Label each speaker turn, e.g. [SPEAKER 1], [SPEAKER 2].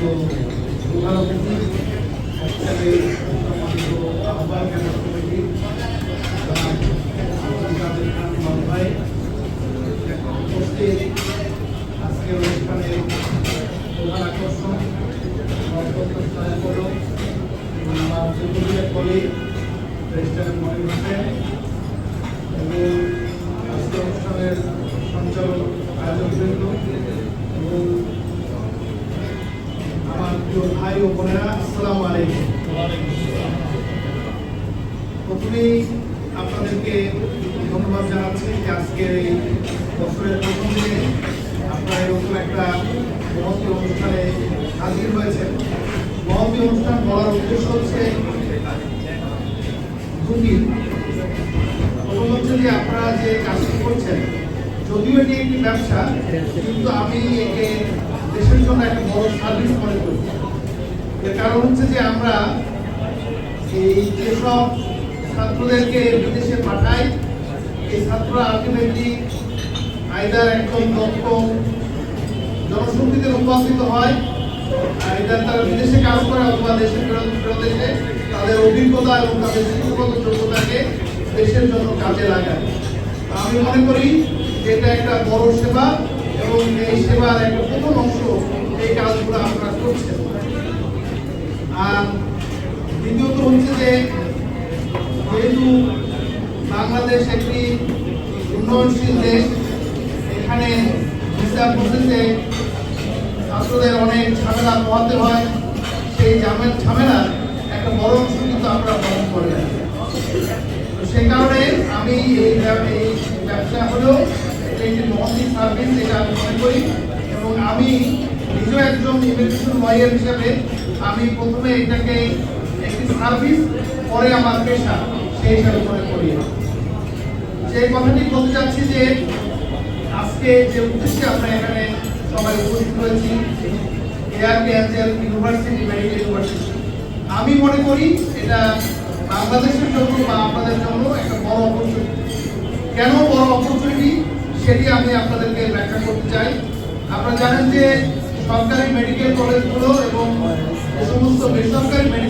[SPEAKER 1] প্রধান অতিথি একসাথে ভাই উপস্থিত আজকের অনুষ্ঠানের প্রধান আকর্ষণ চৌধুরীর কলিগ প্রেসিডেন্ট মনির ও বোনেরা, আসসালামু আলাইকুম। প্রথমেই আপনাদেরকে ধন্যবাদ জানাচ্ছি যে আজকের এই বছরের প্রথম দিনে আপনারা এরকম একটা মহতি অনুষ্ঠানে হাজির হয়েছেন। মহতি অনুষ্ঠান বলার উদ্দেশ্য হচ্ছে দুটি প্রথম হচ্ছে যে আপনারা যে কাজটি করছেন, যদিও এটি একটি ব্যবসা, কিন্তু আমি একে দেশের জন্য একটা বড় সার্ভিস মনে করি। এর কারণ হচ্ছে যে আমরা এই যেসব ছাত্রদেরকে বিদেশে পাঠাই, এই ছাত্ররা আলটিমেটলি আইদার একদম দক্ষ জনশক্তিতে রূপান্তরিত হয় আইদার তারা বিদেশে কাজ করে অথবা দেশে ফেরত এসে তাদের অভিজ্ঞতা এবং তাদের শিক্ষাগত যোগ্যতাকে দেশের জন্য কাজে লাগায়। আমি মনে করি এটা একটা বড় সেবা এবং এই সেবার একটা প্রথম অংশ এই কাজগুলো আপনারা করছেন আর দ্বিতীয়ত হচ্ছে যে যেহেতু বাংলাদেশ একটি উন্নয়নশীল দেশ, এখানে ভিসা প্রসেসে ছাত্রদের অনেক ঝামেলা পোহাতে হয়। সেই ঝামেল ঝামেলার একটা বড় অংশ কিন্তু আমরা বহন করে সেই কারণে আমি এই এই ব্যবসা হলো এটা একটি মহতি সার্ভিস আমি মনে করি। এবং আমি নিজেও একজন ইমিগ্রেশন লয়ার হিসেবে আমি প্রথমে এটাকে একটি সার্ভিস পরে আমার পেশা, সেই হিসাবে মনে করি। যে কথাটি বলতে চাচ্ছি যে, আজকে যে উদ্দেশ্যে আমরা এখানে সবাই উপস্থিত অ্যাঞ্জেল ইউনিভার্সিটি মেডিকেল ইউনিভার্সিটি আমি মনে করি এটা বাংলাদেশের জন্য বা আপনাদের জন্য একটা বড় অপরচুনিটি কেন বড় অপরচুনিটি সেটি আমি আপনাদেরকে ব্যাখ্যা করতে চাই। আপনারা জানেন যে সরকারি মেডিকেল কলেজগুলো এবং সমস্ত বেসরকারি মেডিকেল